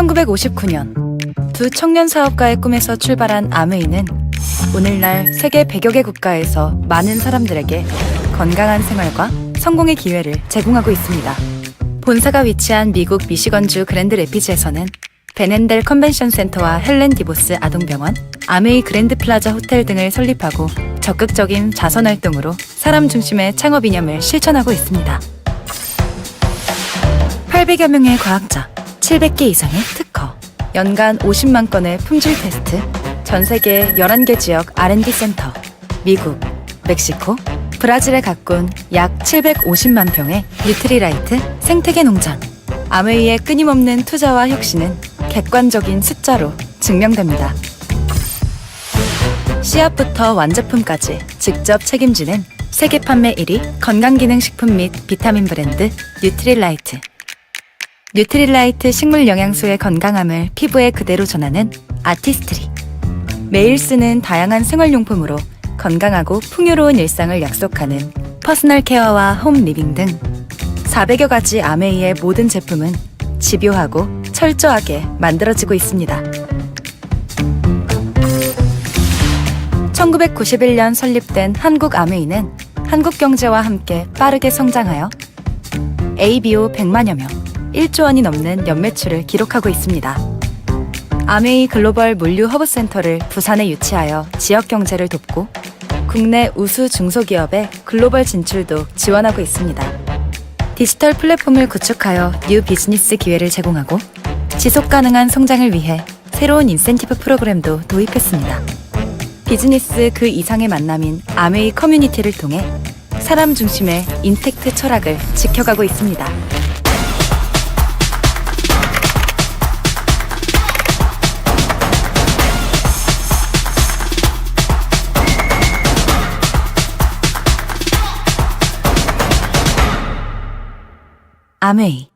1959년 두 청년 사업가의 꿈에서 출발한 아메이는 오늘날 세계 100여 개 국가에서 많은 사람들에게 건강한 생활과 성공의 기회를 제공하고 있습니다. 본사가 위치한 미국 미시건주 그랜드 레피즈에서는 베넨델 컨벤션 센터와 헬렌 디보스 아동병원, 아메이 그랜드 플라자 호텔 등을 설립하고 적극적인 자선 활동으로 사람 중심의 창업 이념을 실천하고 있습니다. 800여 명의 과학자, 700개 이상의 특허, 연간 50만 건의 품질 테스트, 전 세계 11개 지역 R&D 센터, 미국, 멕시코, 브라질에 가꾼 약 750만 평의 뉴트리라이트 생태계 농장. 아메이의 끊임없는 투자와 혁신은 객관적인 숫자로 증명됩니다. 씨앗부터 완제품까지 직접 책임지는 세계 판매 1위 건강기능식품 및 비타민 브랜드 뉴트릴라이트. 뉴트릴라이트 식물 영양소의 건강함을 피부에 그대로 전하는 아티스트리. 매일 쓰는 다양한 생활용품으로 건강하고 풍요로운 일상을 약속하는 퍼스널 케어와 홈 리빙 등 400여 가지 아메이의 모든 제품은 집요하고 철저하게 만들어지고 있습니다. 1991년 설립된 한국 아메이는 한국 경제와 함께 빠르게 성장하여 ABO 100만여 명, 1조 원이 넘는 연매출을 기록하고 있습니다. 아메이 글로벌 물류 허브 센터를 부산에 유치하여 지역 경제를 돕고 국내 우수 중소기업의 글로벌 진출도 지원하고 있습니다. 디지털 플랫폼을 구축하여 뉴 비즈니스 기회를 제공하고 지속 가능한 성장을 위해 새로운 인센티브 프로그램도 도입했습니다. 비즈니스 그 이상의 만남인 아메이 커뮤니티를 통해 사람 중심의 인텍트 철학을 지켜가고 있습니다. 아메이